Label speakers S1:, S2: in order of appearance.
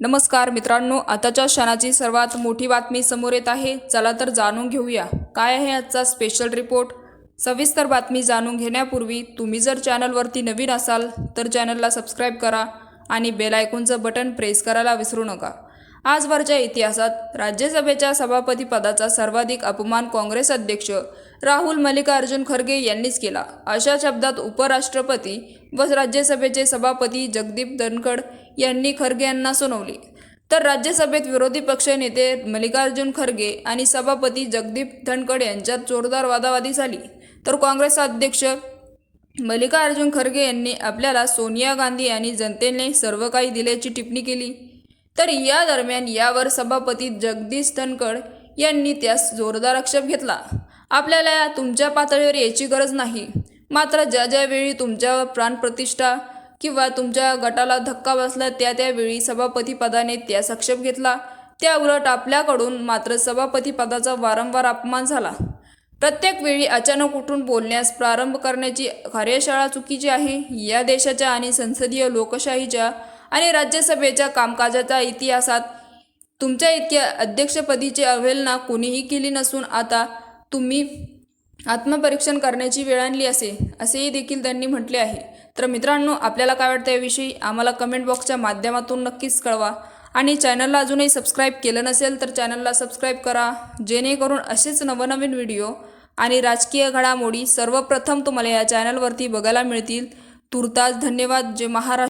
S1: नमस्कार मित्रांनो आताच्या क्षणाची सर्वात मोठी बातमी समोर येत आहे. चला तर जाणून घेऊया. काय आहे आजचा स्पेशल रिपोर्ट सविस्तर बातमी जाणून घेण्यापूर्वी तुम्ही जर चॅनलवरती नवीन असाल तर चॅनलला सबस्क्राईब करा आणि बेल आयकॉनचं बटन प्रेस करायला विसरू नका. आजवरच्या इतिहासात राज्यसभेच्या सभापतीपदाचा सर्वाधिक अपमान काँग्रेस अध्यक्ष राहुल मल्लिकार्जुन खरगे यांनीच केला. अशा शब्दात उपराष्ट्रपती व राज्यसभेचे सभापती जगदीप धनखड यांनी खरगे यांना सुनावली. तर राज्यसभेत विरोधी पक्ष नेते मल्लिकार्जुन खरगे आणि सभापती जगदीप धनखड यांच्यात जोरदार वादावादी झाली. तर काँग्रेस अध्यक्ष मल्लिकार्जुन खरगे यांनी आपल्याला सोनिया गांधी आणि जनतेने सर्व काही दिल्याची टिप्पणी केली. तर या दरम्यान यावर सभापती जगदीश धनखड यांनी त्यास जोरदार आक्षेप घेतला. आपल्याला तुमच्या पातळीवर यायची गरज नाही. मात्र ज्या ज्यावेळी तुमच्या प्राणप्रतिष्ठा किंवा तुमच्या गटाला धक्का बसला त्या त्यावेळी सभापतीपदाने त्यास आक्षेप घेतला. त्या उलट आपल्याकडून मात्र सभापतीपदाचा वारंवार अपमान झाला. प्रत्येक वेळी अचानक उठून बोलण्यास प्रारंभ करण्याची कार्यशाळा चुकीची आहे. या देशाच्या आणि संसदीय लोकशाहीच्या आणि राज्यसभेच्या कामकाजाच्या इतिहासात तुमच्या इतक्या अध्यक्षपदीची अवहेलना कोणीही केली नसून आता तुम्ही आत्मपरीक्षण करण्याची वेळ आणली असे असेही देखील त्यांनी म्हटले आहे. तर मित्रांनो आपल्याला काय वाटतं याविषयी? आम्हाला कमेंट बॉक्सच्या माध्यमातून नक्कीच कळवा. आणि चॅनलला अजूनही सबस्क्राईब केलं नसेल तर चॅनलला सबस्क्राईब करा. जेणेकरून असेच नवनवीन व्हिडिओ आणि राजकीय घडामोडी सर्वप्रथम तुम्हाला या चॅनलवरती बघायला मिळतील. तुर्तास धन्यवाद. जे महाराष्ट्र.